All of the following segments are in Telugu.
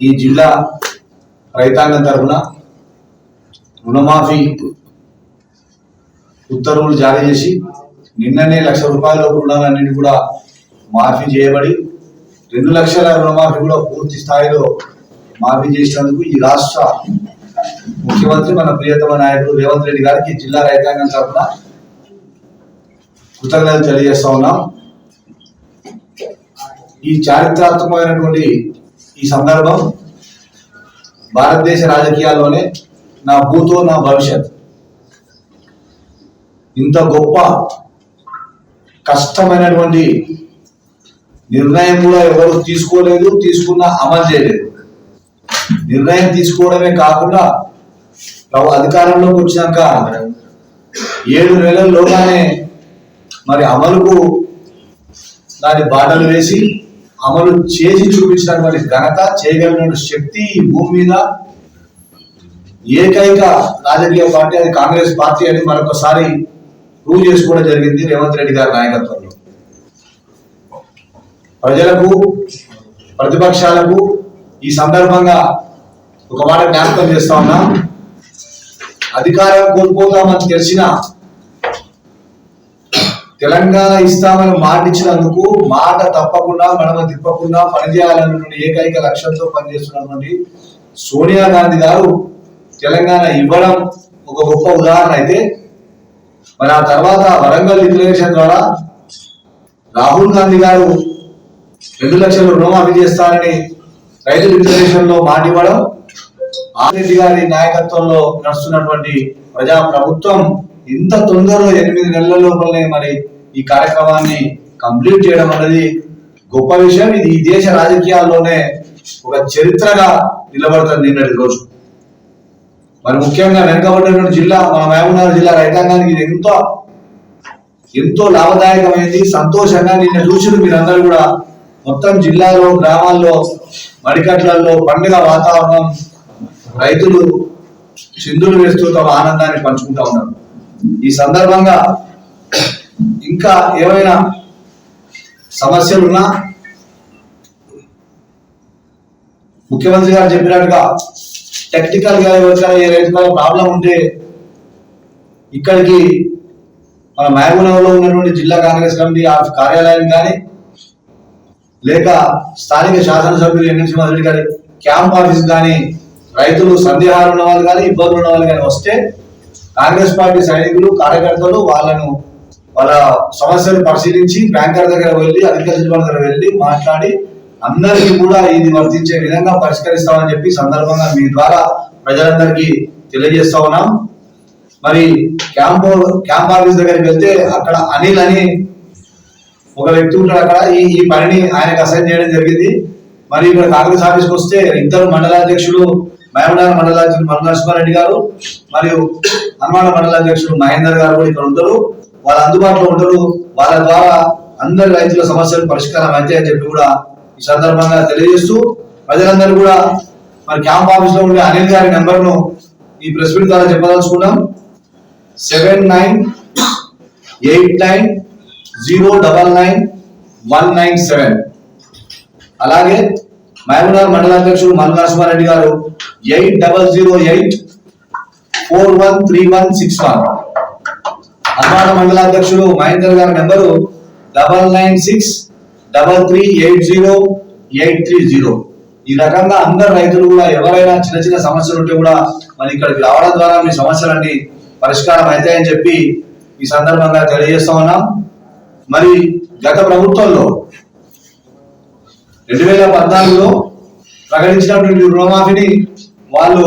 ఈ జిల్లా రైతాంగం తరఫున రుణమాఫీ ఉత్తర్వులు జారీ చేసి నిన్ననే లక్ష రూపాయల రుణాలన్నింటి కూడా మాఫీ చేయబడి రెండు లక్షల రుణమాఫీ కూడా పూర్తి స్థాయిలో మాఫీ చేసినందుకు ఈ రాష్ట్ర ముఖ్యమంత్రి మన ప్రియతమ నాయకుడు రేవంత్ రెడ్డి గారికి జిల్లా రైతాంగం తరఫున కృతజ్ఞతలు తెలియజేస్తా ఉన్నాం. ఈ చారిత్రాత్మకమైనటువంటి ఈ సందర్భం భారతదేశ రాజకీయాల్లోనే నా భూతో నా భవిష్యత్. ఇంత గొప్ప కష్టమైనటువంటి నిర్ణయం కూడా ఎవరు తీసుకోలేదు తీసుకున్న అమలు చేయలేదు. నిర్ణయం తీసుకోవడమే కాకుండా ప్రభు అధికారంలోకి వచ్చినాక ఏడు నెలల్లోగానే మరి అమలుకు దాని బాటలు వేసి అమలు చేసి చూపించినటువంటి ఘనత చేయగలిగిన శక్తి ఈ భూమి మీద ఏకైక రాజకీయ పార్టీ అది కాంగ్రెస్ పార్టీ అని మరొకసారి ప్రూవ్ చేసుకోవడం జరిగింది రేవంత్ రెడ్డి గారి నాయకత్వంలో. ప్రజలకు ప్రతిపక్షాలకు ఈ సందర్భంగా ఒక మాట జ్ఞాపకం చేస్తా ఉన్నా. అధికారం కోల్పోతామని తెలిసిన తెలంగాణ ఇస్తామని మాట ఇచ్చినందుకు మాట తప్పకుండా మనం తిప్పకుండా పనిచేయాలన్నటువంటి ఏకైక లక్ష్యంతో పనిచేస్తున్నటువంటి సోనియా గాంధీ గారు తెలంగాణ ఇవ్వడం ఒక గొప్ప ఉదాహరణ అయితే. మరి ఆ తర్వాత వరంగల్ డిక్లరేషన్ ద్వారా రాహుల్ గాంధీ గారు రెండు లక్షల రుణమాఫీ చేస్తారని రైతు డిక్లరేషన్లో మాట ఇవ్వడం ఆరెడ్డి గారి నాయకత్వంలో నడుస్తున్నటువంటి ప్రజా ప్రభుత్వం ఇంత తొందరలో ఎనిమిది నెలల లోపలనే మరి ఈ కార్యక్రమాన్ని కంప్లీట్ చేయడం అనేది గొప్ప విషయం. ఇది ఈ దేశ రాజకీయాల్లోనే ఒక చరిత్రగా నిలబడుతుంది నిన్నటి రోజు మరి ముఖ్యంగా వెనుకబడినటువంటి జిల్లా మన మహబూబ్నగర్ జిల్లా రైతాంగానికి ఇది ఎంతో ఎంతో లాభదాయకమైంది. సంతోషంగా నిన్న చూసిన మీరందరూ కూడా. మొత్తం జిల్లాలో గ్రామాల్లో మడికట్లలో పండుగ వాతావరణం రైతులు చిందులు వేస్తూ తమ ఆనందాన్ని పంచుకుంటా ఉన్నారు. ఈ సందర్భంగా ఇంకా ఏమైనా సమస్యలున్నా ముఖ్యమంత్రి గారు చెప్పినట్టుగా టెక్నికల్గా ఎవరికైనా ఏదైనా ప్రాబ్లం ఉంటే ఇక్కడికి మన మహబూబ్నగర్లో ఉన్నటువంటి జిల్లా కాంగ్రెస్ కమిటీ కార్యాలయం కానీ లేక స్థానిక శాసనసభ్యులు ఎన్ఎంసీ రెడ్డి గారి క్యాంప్ ఆఫీస్ కానీ రైతులు సందేహాలు ఉన్న వాళ్ళు కానీ ఇబ్బందులు ఉన్న వాళ్ళు కానీ వస్తే కాంగ్రెస్ పార్టీ సైనికులు కార్యకర్తలు వాళ్ళను వాళ్ళ సమస్యలు పరిశీలించి బ్యాంకర్ దగ్గర వెళ్ళి అగ్రికల్చర్ దగ్గర వెళ్ళి మాట్లాడి అందరికీ కూడా ఇది వర్తించే విధంగా పరిష్కరిస్తామని చెప్పి సందర్భంగా మీ ద్వారా ప్రజలందరికీ తెలియజేస్తా ఉన్నాం. మరి క్యాంప్ క్యాంప్ ఆఫీస్ దగ్గరికి వెళ్తే అక్కడ అనిల్ అని ఒక వ్యక్తి ఉంటాడు అక్కడ. ఈ ఈ పనిని ఆయనకు అసైన్ చేయడం జరిగింది. మరి ఇక్కడ కాంగ్రెస్ ఆఫీస్కి వస్తే ఇద్దరు మండలాధ్యక్షులు మహబూబ్నగర్ మండలాధ్యక్షుడు మల్లాసుమారెడ్డి గారు మరియు హనుమాన మండలాధ్యక్షుడు మహేందర్ గారు కూడా ఇక్కడ ఉంటారు. వాళ్ళ అందుబాటులో ఉంటారు. వాళ్ళ ద్వారా అందరి రైతుల సమస్యలు పరిష్కారం అయితే అని చెప్పి కూడా ఈ సందర్భంగా తెలియజేస్తూ ప్రజలందరూ కూడా మరి క్యాంప్ ఆఫీస్లో ఉండే అనిల్ గారి నెంబర్ను ఈ ప్రెస్ మీట్ ద్వారా చెప్పదలుచుకున్నాం. Seven nine eight nine zero double nine one nine seven. అలాగే మహబూబ్నగర్ మండలాధ్యక్షుడు మల్లాసుమారెడ్డి గారు eight double zero eight four one three one six one. Hanumana మండలాధ్యక్షుడు Mahender గారి number double nine six double three eight zero eight three zero. ఈ రకంగా అందరు రైతులు కూడా ఎవరైనా చిన్న చిన్న సమస్యలు ఉంటే కూడా మరి ఇక్కడికి రావడం ద్వారా మీ సమస్యలన్నీ పరిష్కారం అవుతాయని చెప్పి ఈ సందర్భంగా తెలియజేస్తా ఉన్నాం. మరి గత ప్రభుత్వంలో రెండు వేల పద్నాలుగులో ప్రకటించినటువంటి రుణమాఫీని వాళ్ళు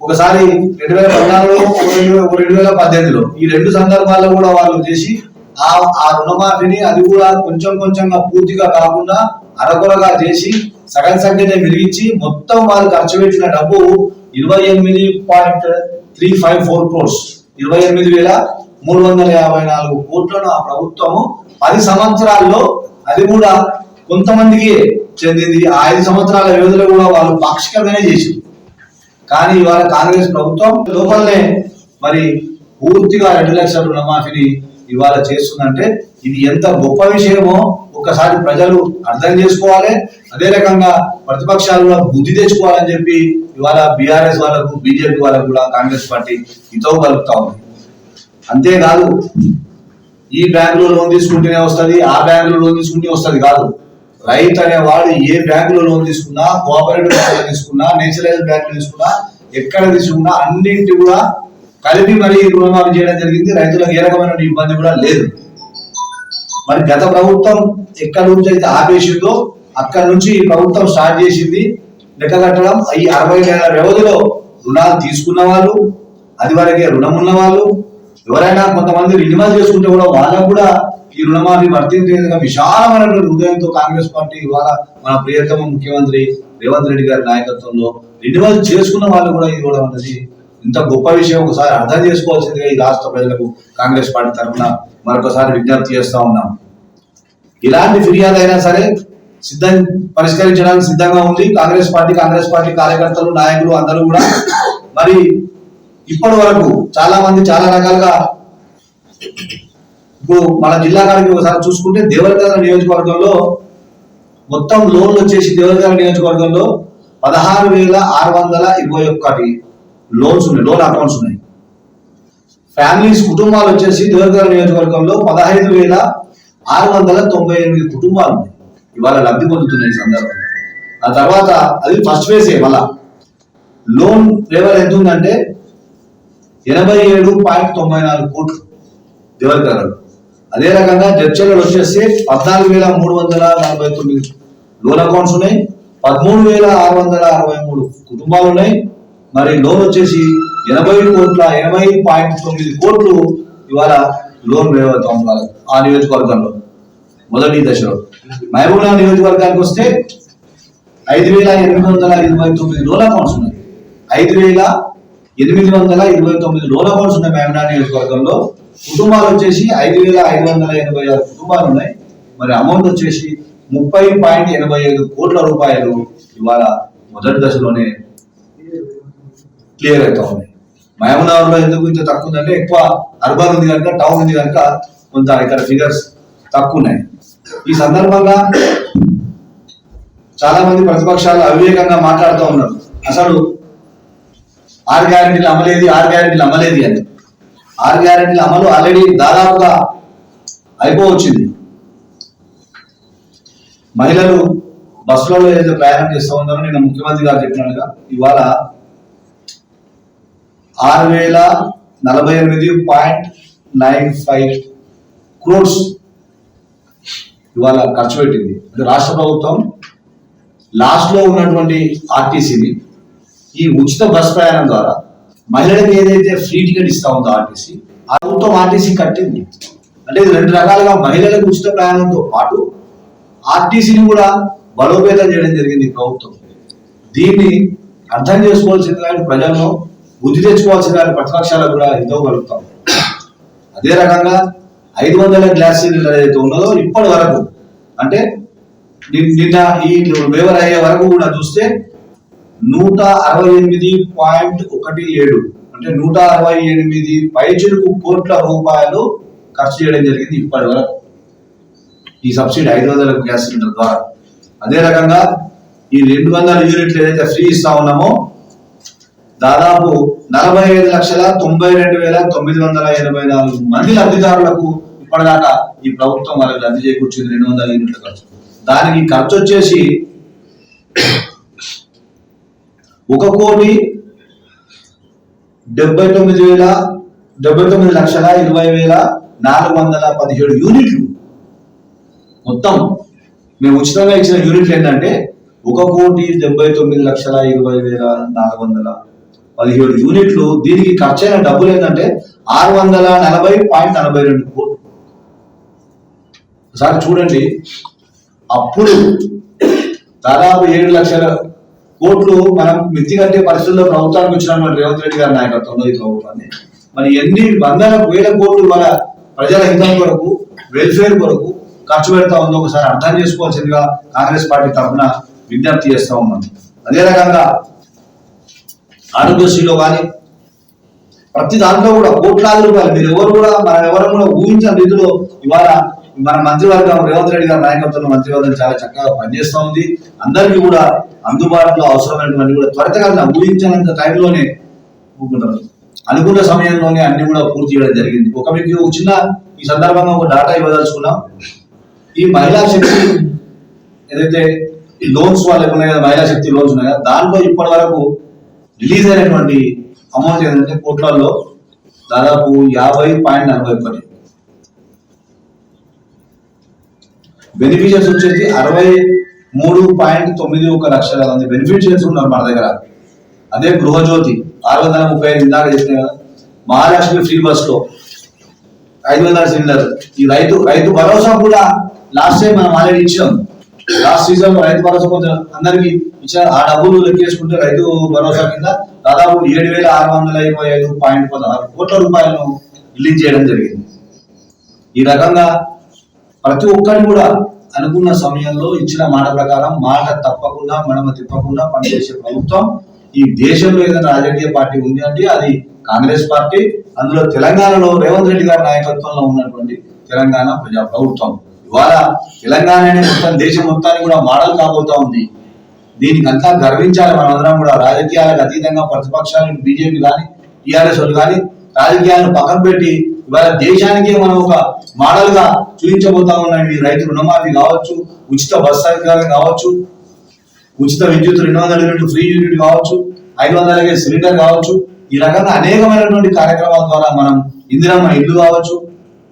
ఒకసారి రెండు వేల పద్నాలుగులో ఒక రెండు ఒక రెండు వేల పద్దెనిమిదిలో ఈ రెండు సందర్భాల్లో కూడా వాళ్ళు చేసి ఆ ఆ రుణమాఫీని అది కూడా కొంచెం కొంచెంగా పూర్తిగా కాకుండా అరకొరగా చేసి సగం సంఖ్యనే మిగిలించి మొత్తం వాళ్ళు ఖర్చు పెట్టిన డబ్బు ఇరవై ఎనిమిది point three five four crores. ఇరవై ఎనిమిది వేల మూడు వందల యాభై నాలుగు కోట్లను ఆ ప్రభుత్వము పది సంవత్సరాల్లో అది కూడా కొంతమందికి చెందింది ఆ ఐదు సంవత్సరాల వ్యవధిలో కూడా వాళ్ళు పాక్షికంగానే చేసింది. కానీ ఇవాళ కాంగ్రెస్ ప్రభుత్వం లోపలనే మరి పూర్తిగా రెండు లక్షల రుణమాఫీని ఇవాళ చేస్తుందంటే ఇది ఎంత గొప్ప విషయమో ఒక్కసారి ప్రజలు అర్థం చేసుకోవాలి. అదే రకంగా ప్రతిపక్షాలు బుద్ధి తెచ్చుకోవాలని చెప్పి ఇవాళ బీఆర్ఎస్ వాళ్ళకు బీజేపీ వాళ్ళకు కూడా కాంగ్రెస్ పార్టీ హితవు కలుపుతా ఉంది. అంతేకాదు ఈ బ్యాంకులో లోన్ తీసుకుంటేనే వస్తుంది ఆ బ్యాంకులో లోన్ తీసుకుంటే వస్తుంది కాదు. రైతు అనేవాడు ఏ బ్యాంకులో లోన్ తీసుకున్నా కోఆపరేటివ్ బ్యాంకులో తీసుకున్నా నేచురల్ బ్యాంకులో తీసుకున్నా ఎక్కడ తీసుకున్నా అన్నింటి కూడా కలిపి మరి రుణమాఫీ చేయడం జరిగింది. రైతులకు ఏ రకమైన ఇబ్బంది కూడా లేదు. మరి గత ప్రభుత్వం ఎక్కడి నుంచి అయితే ఆపేసిందో అక్కడ నుంచి ఈ ప్రభుత్వం స్టార్ట్ చేసింది లెక్క కట్టడం. ఈ అరవై నెలల వ్యవధిలో రుణాలు తీసుకున్న వాళ్ళు అది వరకే రుణం ఉన్న వాళ్ళు ఎవరైనా కొంతమంది రినివల్ చేసుకుంటే కూడా వాళ్ళకు కూడా ఈ రుణమాఫీ వర్తించేందుకు విశాలమైనటువంటి హృదయంతో కాంగ్రెస్ పార్టీ ఇవాళ మన ప్రియతమ ముఖ్యమంత్రి రేవంత్ రెడ్డి గారి నాయకత్వంలో రినివల్ చేసుకున్న వాళ్ళు కూడా ఇవ్వడం అన్నది ఇంత గొప్ప విషయం. ఒకసారి అర్థం చేసుకోవాల్సిందిగా ఈ రాష్ట్ర ప్రజలకు కాంగ్రెస్ పార్టీ తరఫున మరొకసారి విజ్ఞప్తి చేస్తా ఉన్నాం. ఇలాంటి ఫిర్యాదు అయినా సరే సిద్ధం పరిష్కరించడానికి సిద్ధంగా ఉంది. కాంగ్రెస్ పార్టీ కాంగ్రెస్ పార్టీ కార్యకర్తలు నాయకులు అందరూ కూడా. మరి ఇప్పటి వరకు చాలా మంది చాలా రకాలుగా ఇప్పుడు మన జిల్లా కాడికి ఒకసారి చూసుకుంటే దేవరకద్ర నియోజకవర్గంలో మొత్తం లోన్లు వచ్చేసి దేవరకద్ర నియోజకవర్గంలో పదహారు వేల ఆరు వందల ఇరవై ఒక్కటి లోన్స్ ఉన్నాయి లోన్ అకౌంట్స్ ఉన్నాయి. ఫ్యామిలీస్ కుటుంబాలు వచ్చేసి దేవరకద్ర నియోజకవర్గంలో పదహైదు వేల ఆరు వందల తొంభై ఎనిమిది కుటుంబాలు ఉన్నాయి. ఇవాళ లబ్ధి పొందుతున్నాయి ఈ సందర్భంగా. ఆ తర్వాత అది ఫస్ట్ ఫేజ్ మళ్ళా. లోన్ లెవెల్ ఎంత ఉందంటే ఎనభై ఏడు పాయింట్ తొంభై నాలుగు కోట్లు దేవరకద్రలో అదే రకంగా జడ్చర్లు వచ్చేసి పద్నాలుగు వేల మూడు వందల నలభై తొమ్మిది లోన్ అకౌంట్స్ ఉన్నాయి. పదమూడు వేల ఆరు వందల అరవై మూడు కుటుంబాలు ఉన్నాయి. మరి లోన్ వచ్చేసి ఎనభై కోట్ల ఎనభై పాయింట్ తొమ్మిది కోట్లు ఇవాళ లోన్ వేయవుతాం ఆ నియోజకవర్గంలో. మొదటి దశలో. మహబూబ్నగర్ నియోజకవర్గానికి వస్తే ఐదు వేల ఎనిమిది వందల ఇరవై తొమ్మిది లోన్ అకౌంట్స్ ఉన్నాయి. ఐదు వేల ఎనిమిది వందల ఇరవై తొమ్మిది లోన్ అకౌంట్స్ ఉన్నాయి మహబూబ్నగర్ నియోజకవర్గంలో. కుటుంబాలు వచ్చేసి ఐదు వేల ఐదు వందల ఎనభై ఆరు కుటుంబాలు ఉన్నాయి మరి అమౌంట్ వచ్చేసి ముప్పై పాయింట్ ఎనభై ఐదు కోట్ల రూపాయలు ఇవాళ మొదటి దశలోనే క్లియర్ అవుతా ఉన్నాయి మహబూబ్నగర్ ఎందుకు ఇంత తక్కువ ఉందంటే ఎక్కువ అర్బన్ ఉంది కనుక టౌన్ ఉంది కనుక కొంత ఇక్కడ ఫిగర్స్ తక్కువ ఉన్నాయి ఈ సందర్భంగా చాలా మంది ప్రతిపక్షాలు అవివేకంగా మాట్లాడుతూ ఉన్నారు. అసలు ఆరు గ్యారెంటీలు అమలేది ఆరు గ్యారెంటీలు అమలేది అని. ఆరు గ్యారెంటీల అమలు ఆల్రెడీ దాదాపుగా అయిపోవచ్చింది. మహిళలు బస్సులలో ఏదైతే ప్రయాణం చేస్తూ ఉన్నారో నేను ముఖ్యమంత్రి గారు చెప్పినట్టుగా ఇవాళ ఆరు వేల నలభై ఎనిమిది పాయింట్ నైన్ ఫైవ్ క్రోడ్స్ ఇవాళ ఖర్చు పెట్టింది. అంటే రాష్ట్ర ప్రభుత్వం లాస్ట్లో ఉన్నటువంటి ఆర్టీసీని ఈ ఉచిత బస్ ప్రయాణం ద్వారా మహిళలకు ఏదైతే ఫ్రీ టికెట్ ఇస్తా ఉందో ఆర్టీసీ ఆ ప్రభుత్వం ఆర్టీసీ కట్టింది. అంటే ఇది రెండు రకాలుగా మహిళలకు ఉచిత ప్రయాణంతో పాటు ఆర్టీసీని కూడా బలోపేతం చేయడం జరిగింది ప్రభుత్వం. దీన్ని అర్థం చేసుకోవాల్సిన ప్రజలను బుద్ధి తెచ్చుకోవాల్సింది కానీ ప్రతిపక్షాలకు కూడా ఇవ్వగలుగుతాం అదే రకంగా ఐదు వందల గ్లాస్ సిలిండర్ ఏదైతే ఉన్నదో ఇప్పటి వరకు అంటే నిన్న ఈ వేవర్ అయ్యే వరకు కూడా చూస్తే నూట అరవై ఎనిమిది పాయింట్ ఒకటి ఏడు అంటే నూట అరవై ఎనిమిది పైచులకు కోట్ల రూపాయలు ఖర్చు చేయడం జరిగింది ఇప్పటి వరకు. ఈ సబ్సిడీ ఐదు వందల గ్యాస్ సిలిండర్ ద్వారా. అదే రకంగా ఈ రెండు వందల యూనిట్లు ఏదైతే ఫ్రీ ఇస్తా ఉన్నామో దాదాపు నలభై ఐదు లక్షల తొంభై రెండు వేల తొమ్మిది వందల ఎనభై నాలుగు మంది లబ్ధిదారులకు ఇప్పటిదాకా ఈ ప్రభుత్వం వాళ్ళకి లబ్ధి చేకూర్చింది రెండు వందల యూనిట్ల ఖర్చు. దానికి ఖర్చు వచ్చేసి ఒక కోటి డెబ్బై తొమ్మిది వేల డెబ్బై తొమ్మిది లక్షల ఇరవై వేల నాలుగు వందల పదిహేడు యూనిట్లు. మొత్తం మేము ఉచితంగా ఇచ్చిన యూనిట్లు ఏంటంటే ఒక కోటి డెబ్బై తొమ్మిది లక్షల ఇరవై వేల నాలుగు వందల పదిహేడు యూనిట్లు. దీనికి ఖర్చైన డబ్బులు ఏంటంటే ఆరు వందల నలభై పాయింట్ నలభై రెండు కోట్లు. ఒకసారి చూడండి. అప్పుడు దాదాపు ఏడు లక్షల కోట్లు మనం మిత్తి కట్టే పరిస్థితుల్లో ప్రభుత్వానికి వచ్చిన రేవంత్ రెడ్డి గారి నాయకత్వంలో ఈ ప్రభుత్వాన్ని. మరి ఎన్ని వందల వేల కోట్లు మన ప్రజల హితం కొరకు వెల్ఫేర్ కొరకు ఖర్చు పెడతా ఉందో ఒకసారి అర్థం చేసుకోవాల్సిందిగా కాంగ్రెస్ పార్టీ తరఫున విజ్ఞప్తి చేస్తా ఉన్నాం. అదే రకంగా ఆరోగ్యశ్రీలో కానీ ప్రతి దాంట్లో కూడా కోట్లాది రూపాయలు మీరు ఎవరు కూడా మనం ఎవరు కూడా ఊహించిన రీతిలో ఇవాళ మన మంత్రివర్గం రేవంత్ రెడ్డి గారి నాయకత్వంలో మంత్రివర్గం చాలా చక్కగా పనిచేస్తూ ఉంది. అందరికీ కూడా అందుబాటులో అవసరమైనటువంటి కూడా త్వరితగతిన ఊహించినంత టైంలోనే ఊరుకుంటారు అనుకున్న సమయంలోనే అన్ని కూడా పూర్తి చేయడం జరిగింది. ఒక మీకు ఒక చిన్న ఈ సందర్భంగా ఒక డాటా ఇవ్వదలుచుకున్నాం. ఈ మహిళా శక్తి ఏదైతే ఈ లోన్స్ వాళ్ళకి ఉన్నాయి కదా మహిళా శక్తి లోన్స్ ఉన్నాయి కదా దాంట్లో ఇప్పటి వరకు రిలీజ్ అయినటువంటి అమౌంట్ ఏంటంటే కోట్లలో దాదాపు యాభై పాయింట్ నలభై ఒకటి. బెనిఫిషియర్స్ వచ్చేసి అరవై మూడు పాయింట్ తొమ్మిది ఒక లక్షల మంది బెనిఫిషియర్స్ ఉన్నారు మన దగ్గర. అదే గృహజ్యోతి ఆరు వందల ముప్పై ఐదు ఇందాక చెప్పిన కదా మహాలక్ష్మి ఫ్రీ బస్లో ఐదు వందల సిలిండర్. ఈ రైతు రైతు భరోసా కూడా లాస్ట్ టైం మనం ఆల్రెడీ ఇచ్చాం లాస్ట్ సీజన్లో రైతు భరోసా కొంచెం అందరికి ఇచ్చారు ఆ డబ్బులు లెక్కేసుకుంటే రైతు భరోసా కింద దాదాపు ఏడు వేల ఆరు వందల ఇరవై ఐదు పాయింట్ పదహారు కోట్ల రూపాయలను రిలీజ్ చేయడం జరిగింది. ఈ రకంగా ప్రతి ఒక్కరు కూడా అనుకున్న సమయంలో ఇచ్చిన మాట ప్రకారం మాట తప్పకుండా మనమ తిప్పకుండా పనిచేసే ప్రభుత్వం ఈ దేశంలో ఏదైనా రాజకీయ పార్టీ ఉంది అంటే అది కాంగ్రెస్ పార్టీ అందులో తెలంగాణలో రేవంత్ రెడ్డి గారి నాయకత్వంలో ఉన్నటువంటి తెలంగాణ ప్రజా ప్రభుత్వం. ఇవాళ తెలంగాణనే మొత్తం దేశం మొత్తానికి కూడా మోడల్ కాబోతా ఉంది. దీనికి అంతా గర్వించాలి మనందరం కూడా. రాజకీయాలకు అతీతంగా ప్రతిపక్షాలు బీజేపీ కానీ టీఆర్ఎస్ వాళ్ళు కానీ రాజకీయాలను పక్కన పెట్టి ఇవాళ దేశానికి మనం ఒక మోడల్గా చూపించబోతా ఉన్నాం ఈ రైతు రుణమాఫీ కావచ్చు ఉచిత బస్ సౌకర్యాలు కావచ్చు ఉచిత విద్యుత్ రెండు వందల యూనిట్ ఫ్రీ యూనిట్ కావచ్చు ఐదు వందలకే సిలిండర్ కావచ్చు ఈ రకంగా అనేకమైనటువంటి కార్యక్రమాల ద్వారా మనం ఇందిరమ్మ ఇల్లు కావచ్చు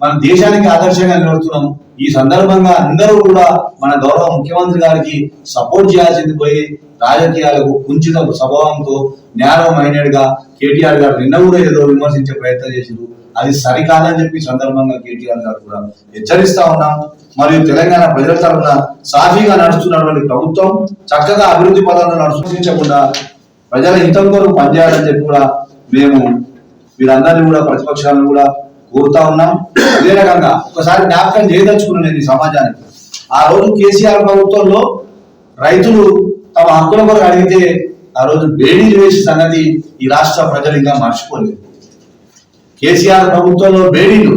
మన దేశానికి ఆదర్శంగా నిలబడుతున్నాం. ఈ సందర్భంగా అందరూ కూడా మన గౌరవ ముఖ్యమంత్రి గారికి సపోర్ట్ చేయాల్సింది పోయి రాజకీయాలకు కుంచిత స్వభావంతో నేరో మైండెడ్గా కేటీఆర్ గారు నిన్న కూడా ఏదో విమర్శించే ప్రయత్నం చేసిండు అది సరికాదని చెప్పి సందర్భంగా కేటీఆర్ గారు కూడా హెచ్చరిస్తా ఉన్నాం. మరియు తెలంగాణ ప్రజల తరఫున సాఫీగా నడుస్తున్నటువంటి ప్రభుత్వం చక్కగా అభివృద్ధి పదంలో నడుచుకుంటకుండా ప్రజల హితం కొరకు పనిచేయాలని చెప్పి కూడా మేము వీరందరినీ కూడా ప్రతిపక్షాలను కూడా కోరుతా ఉన్నాం. అదే రకంగా ఒకసారి జ్ఞాపకం చేయదలుచుకున్నాను నేను ఈ సమాజానికి. ఆ రోజు కేసీఆర్ ప్రభుత్వంలో రైతులు తమ హక్కుల కొరకు అడిగితే ఆ రోజు బేడీలు వేసి సంగతి ఈ రాష్ట్ర ప్రజలు ఇంకా మర్చిపోలేదు. కేసీఆర్ ప్రభుత్వంలో బేడీలు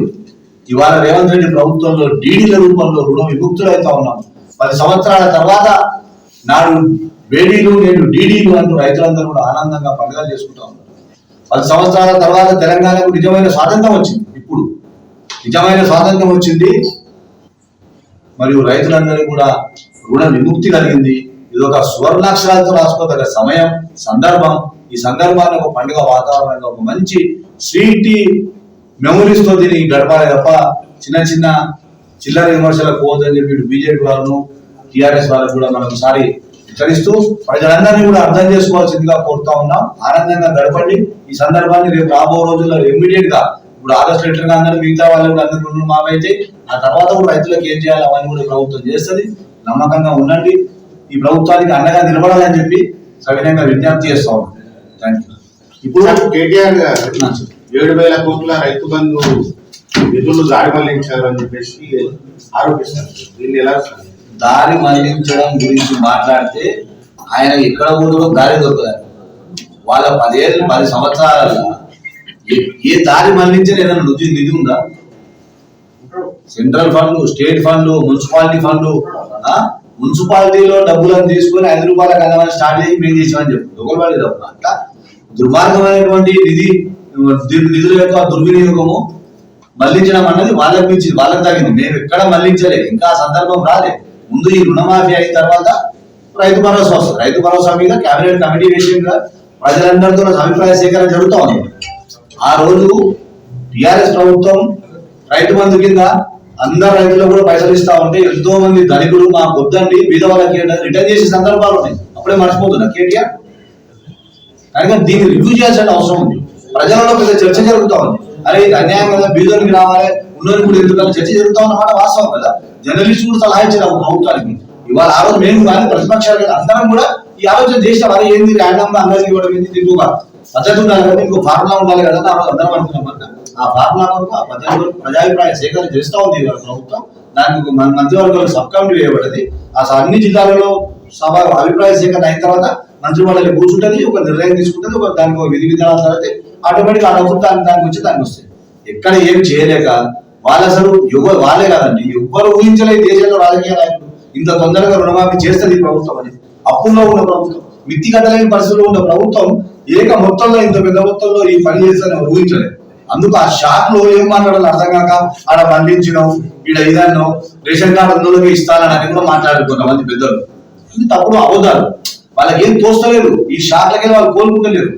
ఇవాళ రేవంత్ రెడ్డి ప్రభుత్వంలో డీడీల రూపంలో రుణ విముక్తులైతా ఉన్నాం. పది సంవత్సరాల తర్వాత నాడు బేడీలు నేను డీడీలు అంటూ రైతులందరూ కూడా ఆనందంగా పండుగలు చేసుకుంటా ఉన్నారు. పది సంవత్సరాల తర్వాత తెలంగాణకు నిజమైన స్వాతంత్రం వచ్చింది ఇప్పుడు. నిజమైన స్వాతంత్రం వచ్చింది. మరియు రైతులందరికీ కూడా రుణ విముక్తి కలిగింది. ఇది ఒక సువర్ణాక్షరాలతో రాసుకోదగ్గ సమయం సందర్భం. ఈ సందర్భాన్ని ఒక పండుగ వాతావరణంలో ఒక మంచి స్వీట్ మెమరీస్తో దీన్ని గడపాలి తప్ప చిన్న చిన్న చిల్లర విమర్శలకు పోవద్దని చెప్పి బీజేపీ వాళ్ళను టిఆర్ఎస్ వాళ్ళకు కూడా మనం ఒకసారి హెచ్చరిస్తూ ప్రజలందరినీ కూడా అర్థం చేసుకోవాల్సిందిగా కోరుతా ఉన్నాం. ఆనందంగా గడపండి. ఈ సందర్భాన్ని రేపు రాబో రోజుల్లో ఇమ్మీడియట్గా ఇప్పుడు ఆగస్టు లెటర్గా అందరూ మిగతా వాళ్ళు కూడా అందరూ రుణాలు మావైతే ఆ తర్వాత కూడా రైతులకు ఏం చేయాలి అవన్నీ కూడా ప్రభుత్వం చేస్తుంది. నమ్మకంగా ఉండండి. ఈ ప్రభుత్వానికి అండగా నిలబడాలని చెప్పి సవినయంగా విజ్ఞప్తి చేస్తా ఉన్నాం. ఇప్పుడు కేటీఆర్ గారు ఏడు వేల కోట్ల రైతు బంధు నిధులు దారి మళ్ళించారు అని చెప్పేసి ఆరోపిస్తారు. దీన్ని ఎలా? దారి మళ్ళించడం గురించి మాట్లాడితే ఆయన ఎక్కడ ఊరిలో దారి దొరకదు వాళ్ళ పదేళ్ళు పది సంవత్సరాల ఏ దారి మళ్ళించిన ఏదైనా నిధి నిధి ఉందా? Central fund state fund municipality fund మున్సిపాలిటీలో డబ్బులను తీసుకొని ఐదు రూపాయల కలవని స్టార్ట్ చేసి మేము చేసామని చెప్పి. దొంగలు తప్పు అట్లా దుర్మార్గమైనటువంటి నిధి నిధుల యొక్క దుర్వినియోగము మళ్ళించడం అన్నది వాళ్ళకి మించింది వాళ్ళకి తగ్గింది మేము ఎక్కడ మళ్ళించలేదు ఇంకా సందర్భం రాలేదు ముందు ఈ రుణమాఫీ అయిన తర్వాత రైతు భరోసా వస్తుంది. రైతు భరోసా మీద కేబినెట్ కమిటీ విషయంగా ప్రజలందరితో అభిప్రాయ సేకరణ జరుగుతూ ఉంది. ఆ రోజు టిఆర్ఎస్ ప్రభుత్వం రైతు బంధు కింద అందరు రైతులకు కూడా పైసలు ఇస్తా ఉంటే ఎంతో మంది ధనికులు మా వద్దండి బీద వాళ్ళకి రిటర్న్ చేసే సందర్భాలు ఉన్నాయి. అప్పుడే మర్చిపోతున్నా. కేటీఆర్ కనుక దీన్ని రివ్యూ చేయాల్సిన అవసరం ఉంది. ప్రజలలో పెద్ద చర్చ జరుగుతూ ఉంది. అరే ఇది అన్యాయం కదా బీదోనికి రావాలి ఉన్నోని కూడా ఎందుకు చర్చ జరుగుతూ ఉన్నమాట వాస్తవం కదా. జర్నలిస్ట్ కూడా సలహా ఇచ్చారు ప్రభుత్వానికి. ఇవాళ ఆ రోజు మేము కానీ ప్రతిపక్షాలు అందరం కూడా ఈ ఆలోచన చేసిన అరే ఏంది ర్యాండమ్గా అందరికీ ఇవ్వడం ఏంది దీనికి ఒక పద్ధతి ఉండాలి కదా ఇంకో ఫార్ములా ఉండాలి కదా ఆ రోజు అందరం అనుకున్నాం ఆ ఫార్ములా వరకు ఆ పద్ధతి వరకు ప్రజాభిప్రాయం సేకరణ చేస్తూ ఉంది ప్రభుత్వం. దానికి మంత్రివర్గంలో సబ్ కమిటీ వేయబడింది అసలు అన్ని జిల్లాలలో సభ అభిప్రాయ సేకరణ అయిన తర్వాత మంత్రిమండలి కూర్చుంటది ఒక నిర్ణయం తీసుకుంటది ఒక దానికి ఒక విధి విధానాల తర్వాత ఆటోమేటిక్ ఆ డబ్బులు దాని దానికి వచ్చి దానికి వస్తాయి ఎక్కడ ఏం చేయలేక వాళ్ళు అసలు ఎవరు వాళ్ళే కాదండి ఎవ్వరు ఊహించలేదు దేశంలో రాజకీయ నాయకులు ఇంత తొందరగా రుణమాఫీ చేస్తుంది ఈ ప్రభుత్వం అని అప్పుల్లో ఉన్న ప్రభుత్వం మిత్తి కట్టలేని పరిస్థితుల్లో ఉన్న ప్రభుత్వం ఏక మొత్తంలో ఇంత పెద్ద మొత్తంలో ఈ పని చేస్తారని ఊహించలేదు. అందుకు ఆ షాక్లో ఏం మాట్లాడాలి అర్థం కాక ఆడ పండించడం ఈడ ఇదన్నావు రేషన్ కార్డు అందులోకి ఇస్తానని అని కూడా మాట్లాడారు కొంతమంది పెద్దలు. ఇది తప్పుడు అబద్ధాలు. వాళ్ళకి ఏం తోస్తలేదు. ఈ షాట్లకి వాళ్ళు కోలుకుంటలేరు.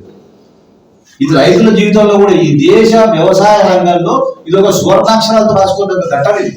ఇది రైతుల జీవితంలో కూడా ఈ దేశ వ్యవసాయ రంగంలో ఇది ఒక సువర్ణాక్షరాలతో రాసుకోవడం ఘట్టం ఇది.